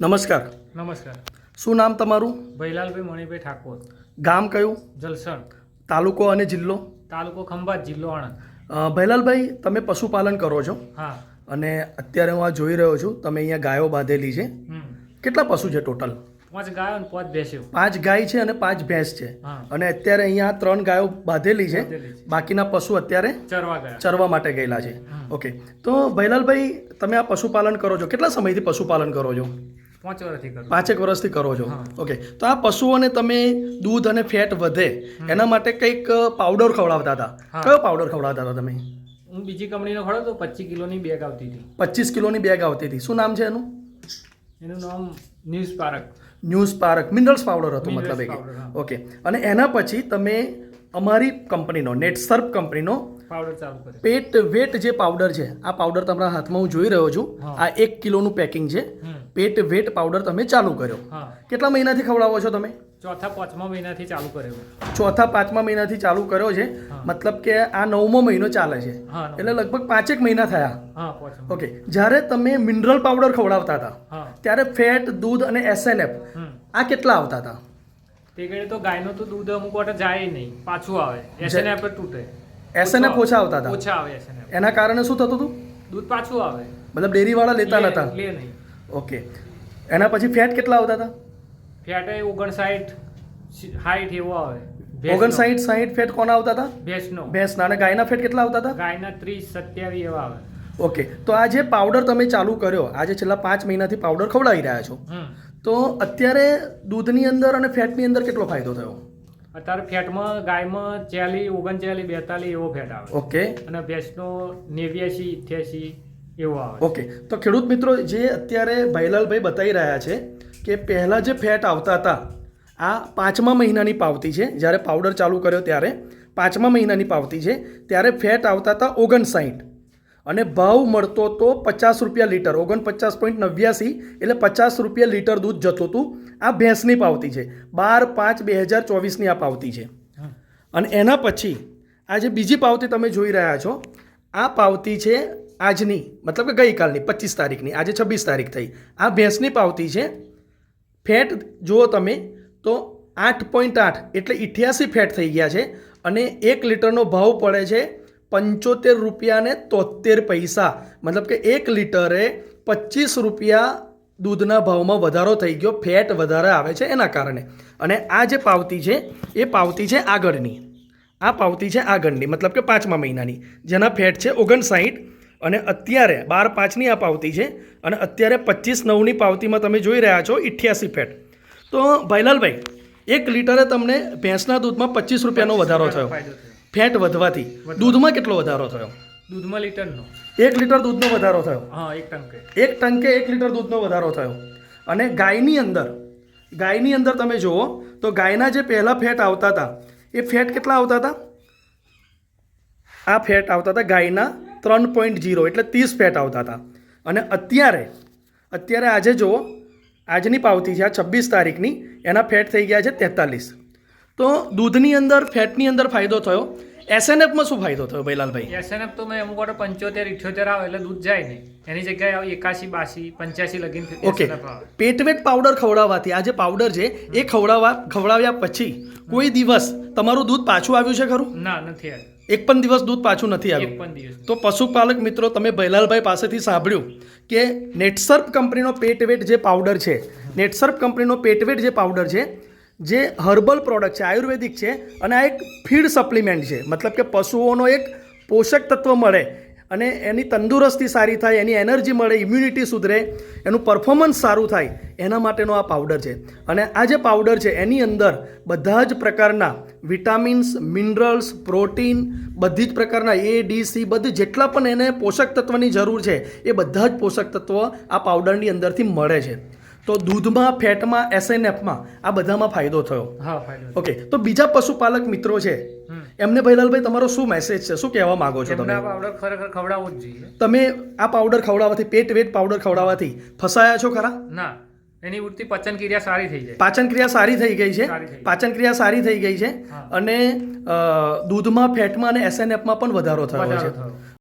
નમસ્કાર. નમસ્કાર. શું નામ તમારું? ભૈલાલભાઈ મણિભાઈ ઠાકોર. ગામ કયું? જલસણ. તાલુકો અને જિલ્લો? તાલુકો ખંભાત જિલ્લો આણંદ. ભૈલાલભાઈ તમે પશુપાલન કરો છો? હા. અને અત્યારે હું આ જોઈ રહ્યો છું તમે અહીંયા ગાયો બાંધેલી છે. કેટલા પશુ છે ટોટલ? પાંચ ગાયો અને પાંચ ભેંસો પાંચ ગાય છે અને પાંચ ભેંસ છે. અને અત્યારે અહીંયા ત્રણ ગાયો બાંધેલી છે. બાકીના પશુ અત્યારે ચરવા ગયા. ચરવા માટે ગયેલા છે. ઓકે. તો ભૈલાલભાઈ તમે આ પશુપાલન કરો છો. કેટલા સમયથી પશુપાલન કરો છો? પાંચ વર્ષથી પાંચેક વર્ષથી કરો છો. ઓકે. તો આ પશુઓને તમે દૂધ અને ફેટ વધે એના માટે કંઈક પાવડર ખવડાવતા હતા. કયો પાવડર ખવડાવતા હતા તમે? હું બીજી કંપનીનો ખવડાવતો તો પચીસ કિલોની બેગ આવતી હતી. પચીસ કિલોની બેગ આવતી હતી. શું નામ છે એનું? એનું નામ news park. News park. Minerals powder હતો મતલબ એક ઓકે. અને એના પછી તમે અમારી કંપનીનો નેટસર્પ કંપનીનો પાવડર ચાલુ કર્યો. પેટ વેટ જે પાવડર છે આ પાવડર તમારા હાથમાં હું જોઈ રહ્યો છું. આ એક કિલોનું પેકિંગ છે. પેટ વેટ પાવડર તમે ચાલુ કર્યો. કેટલા મહિનાથી ખવડાવો છો તમે? ચોથા પાંચમા મહિનાથી ચાલુ કર્યો ચોથા પાંચમા મહિનાથી ચાલુ કર્યો છે. મતલબ કે આ નવમો મહિનો ચાલે છે. એટલે લગભગ પાંચેક મહિના થયા. ઓકે. જ્યારે તમે મિનરલ પાવડર ખવડાવતા હતા ત્યારે ફેટ દૂધ અને એસએનએફ આ કેટલા આવતા હતા? તે ઘડી તો ગાયનું તો દૂધ અમુક વાર જાય નહીં. પાછું આવે. એસએનએફ તૂટે. એસએનએફ ઓછા આવતા હતા? ઓછા આવે એસએનએફ એના કારણે શું થતું હતું? દૂધ પાછું આવે. મતલબ ડેરીવાળા લેતા લે- નતા? લે નહીં. ઓકે. એના પછી ફેટ કેટલા આવતા હતા? ફેટ એ ઓગણસાઠ હાઈટ એવો આવે. ઓગણસાઠ સાહીઠ ફેટ કોના આવતા હતા? ભેંસનો. ભેંસના. અને ગાયના ફેટ કેટલા આવતા હતા? ગાયના ત્રીસ સત્યાવીસ એવા આવે. ઓકે. તો આ જે પાવડર તમે ચાલુ કર્યો આજે છેલ્લા પાંચ મહિનાથી પાવડર ખવડાવી રહ્યા છો તો અત્યારે દૂધની અંદર અને ફેટની અંદર કેટલો ફાયદો થયો? અત્યારે ફેટમાં ગાયમાં ચાલી ઓગણચાલી બેતાલીસ એવો ફેટ આવે. ઓકે. અને ભેંસનો નેવ્યાસી ઇઠ્યાસી એવો આવે ઓકે તો ખેડૂત મિત્રો જે અત્યારે ભાઈલાલભાઈ બતાવી રહ્યા છે કે પહેલાં જે ફેટ આવતા હતા આ પાંચમા મહિનાની પાવતી છે. જ્યારે પાવડર ચાલુ કર્યો ત્યારે પાંચમા મહિનાની પાવતી છે. ત્યારે ફેટ આવતા હતા ઓગણસાઠ. અને ભાવ મળતો તો પચાસ રૂપિયા લીટર ઓગણપચાસ પોઈન્ટ નવ્યાસી એટલે પચાસ રૂપિયા લીટર દૂધ જતું હતું. આ ભેંસની પાવતી છે. બાર પાંચ બે હજાર ચોવીસની આ પાવતી છે. અને એના પછી આ જે બીજી પાવતી તમે જોઈ રહ્યા છો આ પાવતી છે આજની, મતલબ કે ગઈકાલની, પચીસ તારીખની, આજે છવ્વીસ તારીખ થઈ. આ ભેંસની પાવતી છે. ફેટ જુઓ તમે તો આઠ પોઈન્ટ આઠ, એટલે ઇઠ્યાસી ફેટ થઈ ગયા છે અને એક લીટરનો ભાવ પડે છે પંચોતેર રૂપિયાને તોતેર પૈસા. મતલબ કે એક લીટરે પચીસ રૂપિયા દૂધના ભાવમાં વધારો થઈ ગયો, ફેટ વધારે આવે છે એના કારણે. અને આ જે પાવતી છે, એ પાવતી છે આગળની. આ પાવતી છે આગળની, મતલબ કે પાંચમા મહિનાની. જેના ફેટ છે ઓગણસાઠ અને અત્યારે બાર પાંચની આ પાવતી છે અને અત્યારે પચીસ નવની પાવતીમાં તમે જોઈ રહ્યા છો ઇઠ્યાસી ફેટ. તો ભાઈલાલભાઈ એક લીટરે તમને ભેંસના દૂધમાં પચીસ રૂપિયાનો વધારો થયો. ફેટ વધવાથી. દૂધમાં કેટલો વધારો થયો? દૂધમાં લીટરનો. એક લીટર દૂધનો વધારો થયો? હા એક ટંકે. એક ટંકે એક લીટર દૂધનો વધારો થયો. અને ગાયની અંદર ગાયની અંદર તમે જુઓ તો ગાયના જે પહેલાં ફેટ આવતા હતા એ ફેટ કેટલા આવતા હતા? આ ફેટ આવતા હતા ગાયના ત્રણ પોઈન્ટ જીરો એટલે ત્રીસ ફેટ આવતા હતા. અને અત્યારે અત્યારે આજે જુઓ, આજની પાવતી છે આ છવ્વીસ તારીખની, એના ફેટ થઈ ગયા છે તેતાલીસ. તો દૂધની અંદર, ફેટની અંદર ફાયદો થયો. એસએનએફમાં શું ફાયદો થયો ભૈલાલભાઈ એસએનએફ તો મેં અમુક વાર પંચોતેર ઇઠ્યોતેર આવે એટલે દૂધ જાય નહીં. એની જગ્યાએ આવે એકાસી બાસી પંચ્યાસી લગીન ઓકે પેટવેટ પાવડર ખવડાવવાથી આ જે પાવડર છે એ ખવડાવવા ખવડાવ્યા પછી કોઈ દિવસ તમારું દૂધ પાછું આવ્યું છે ખરું? ના નથી આવ્યું. એક પણ દિવસ દૂધ પાછું નથી આવ્યું? તો પશુપાલક મિત્રો તમે ભૈલાલભાઈ પાસેથી સાંભળ્યું કે નેટસર્પ કંપનીનો પેટવેટ જે પાવડર છે નેટસર્પ કંપનીનો પેટવેટ જે પાવડર છે જે હર્બલ પ્રોડક્ટ છે, આયુર્વેદિક છે, અને આ એક ફીડ સપ્લિમેન્ટ છે. મતલબ કે પશુઓનો એક પોષક તત્વ મળે અને એની તંદુરસ્તી સારી થાય, એની એનર્જી મળે ઇમ્યુનિટી સુધરે, એનું પરફોર્મન્સ સારું થાય, એના માટેનો આ પાવડર છે. અને આ જે પાવડર છે, એની અંદર બધા જ પ્રકારના વિટામિન્સ મિનરલ્સ પ્રોટીન બધી જ પ્રકારના એ ડી સી બધી જેટલા પણ એને પોષક તત્વની જરૂર છે, એ બધા જ પોષક તત્વ આ પાવડરની અંદરથી મળે છે. તો દૂધમાં ફેટમાં એસએનએફમાં આ બધામાં ફાયદો થયો. ઓકે તો બીજા પશુપાલક મિત્રો છે. એમને ભૈલાલભાઈ તમારો શું મેસેજ છે? શું કહેવા માંગો છો તમે? પાવડર ખરેખર ખવડાવવો જ જોઈએ. તમે આ પાવડર ખવડાવવાથી પેટ વેટ પાવડર ખવડાવવાથી ફસાયા છો ખરા? ના એની ઉડતી પાચન ક્રિયા સારી થઈ જાય. પાચન ક્રિયા સારી થઈ ગઈ છે. પાચન ક્રિયા સારી થઈ ગઈ છે અને દૂધમાં ફેટમાં અને એસએનએફમાં પણ વધારો થયો છે.